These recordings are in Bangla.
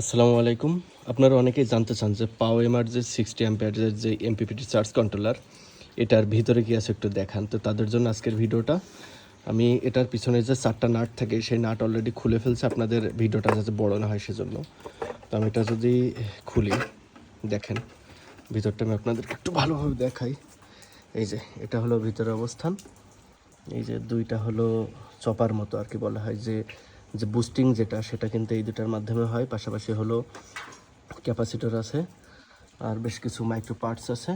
আসসালামু আলাইকুম। আপনারা অনেকেই জানতে চান যে পাও এমআর যে সিক্সটি অ্যাম্পিয়ারের যে এমপিপিটি চার্জ কন্ট্রোলার এটার ভিতরে কি আছে একটু দেখান। তো তাদের জন্য আজকের ভিডিওটা, আমি এটার পিছনে যে চারটা নাট থাকে, সেই নাট অলরেডি খুলে ফেলছে, আপনাদের ভিডিওটা যাতে বড় না হয় সেজন্য। তো আমি এটা যদি খুলি, দেখেন, ভিতরটা আমি আপনাদেরকে একটু ভালোভাবে দেখাই। এই যে, এটা হলো ভিতরের অবস্থান। এই যে, দুইটা হলো চপার মতো আর কি বলা হয় যে যে বুস্টিং যেটা, সেটা কিন্তু এই দুটার মাধ্যমে হয়। পাশাপাশি হলো ক্যাপাসিটর আছে, আর বেশ কিছু মাইক্রো পার্টস আছে।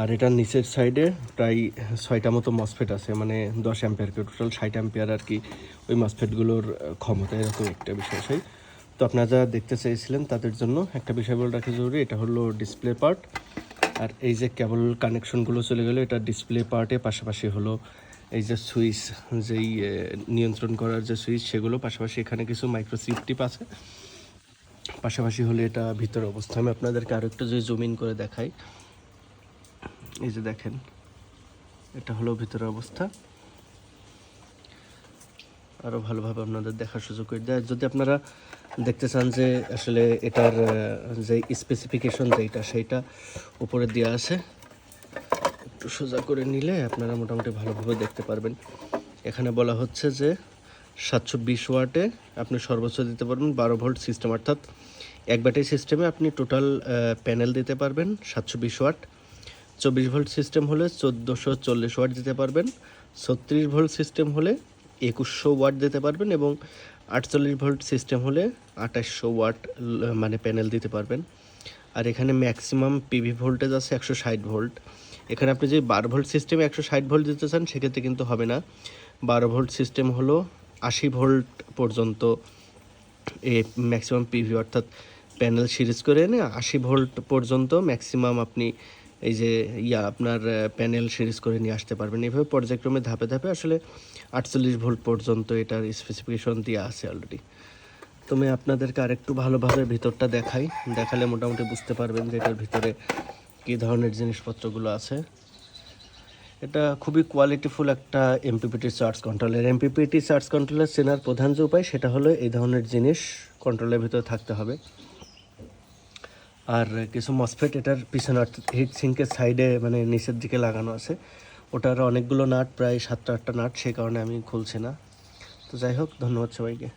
আর এটার নিচের সাইডে প্রায় ছয়টা মতো মসফেট আছে মানে দশ অ্যাম্পিয়ারকে টোটাল ষাট অ্যাম্পিয়ার আর কি ওই মসফেটগুলোর ক্ষমতা এরকম একটা বিষয়, সেই। তো আপনারা যারা দেখতে চেয়েছিলেন তাদের জন্য একটা বিষয় বলে রাখা জরুরি, এটা হলো ডিসপ্লে পার্ট আর এই যে কেবল কানেকশনগুলো চলে গেলো, এটা ডিসপ্লে পার্টে পাশাপাশি হলো এই যে সুইচ, যেই নিয়ন্ত্রণ করার যে সুইচ, সেগুলো পাশাপাশি এখানে কিছু মাইক্রো টিপ আছে। পাশাপাশি হলে এটা ভিতর অবস্থা। আমি আপনাদেরকে আরও একটু যদি জুম ইন করে দেখাই। এই যে দেখেন, এটা হলো ভিতরের অবস্থা। আরও ভালোভাবে আপনাদের দেখার সুযোগ করে দেয়। যদি আপনারা দেখতে চান যে আসলে এটার যে স্পেসিফিকেশন যেটা সেইটা উপরে দেওয়া আছে। একটু সোজা করে নিলে আপনারা মোটামুটি ভালোভাবে দেখতে পারবেন। এখানে বলা হচ্ছে যে সাতশো বিশ ওয়াটে আপনি সর্বোচ্চ দিতে পারবেন বারো ভোল্ট সিস্টেম, অর্থাৎ এক ব্যাটারি সিস্টেমে আপনি টোটাল প্যানেল দিতে পারবেন সাতশো বিশ ওয়াট। চব্বিশ ভোল্ট সিস্টেম হলে চোদ্দোশো চল্লিশ ওয়াট দিতে পারবেন, ছত্রিশ ভোল্ট সিস্টেম হলে একুশশো ওয়াট দিতে পারবেন এবং আটচল্লিশ ভোল্ট সিস্টেম হলে আঠাশশো ওয়াট মানে প্যানেল দিতে পারবেন। আর এখানে ম্যাক্সিমাম পিভি ভোল্টেজ আছে একশো ষাট ভোল্ট। এখানে আপনি যদি বারো ভোল্ট সিস্টেমে একশো ষাট ভোল্ট দিতে চান, সেক্ষেত্রে কিন্তু হবে না। বারো ভোল্ট সিস্টেম হলো আশি ভোল্ট পর্যন্ত এ ম্যাক্সিমাম পিভি অর্থাৎ প্যানেল সিরিজ করে এনে আশি ভোল্ট পর্যন্ত ম্যাক্সিমাম আপনি এই যে ইয়া আপনার প্যানেল সিরিজ করে নিয়ে আসতে পারবেন। এভাবে পর্যায়ক্রমে ধাপে ধাপে আসলে আটচল্লিশ ভোল্ট পর্যন্ত এটার স্পেসিফিকেশন দেওয়া আছে অলরেডি তো আমি আপনাদেরকে আরেকটু ভালোভাবে ভিতরটা দেখাই। দেখালে মোটামুটি বুঝতে পারবেন যে এটার ভিতরে কী ধরনের জিনিসপত্রগুলো আছে? এটা খুবই কোয়ালিটিফুল একটা MPPT charge controller MPPT charge controller চেনার প্রধান যে উপায় সেটা হলো এই ধরনের জিনিস কন্ট্রোলের ভিতরে থাকতে হবে। আর কিছু মসফেট এটার পিছনে হিট সিঙ্কের সাইডে মানে নিচের দিকে লাগানো আছে। ওটার অনেকগুলো নাট, প্রায় সাতটা আটটা নাট সেই কারণে আমি খুলছি না। তো যাই হোক, ধন্যবাদ সবাইকে।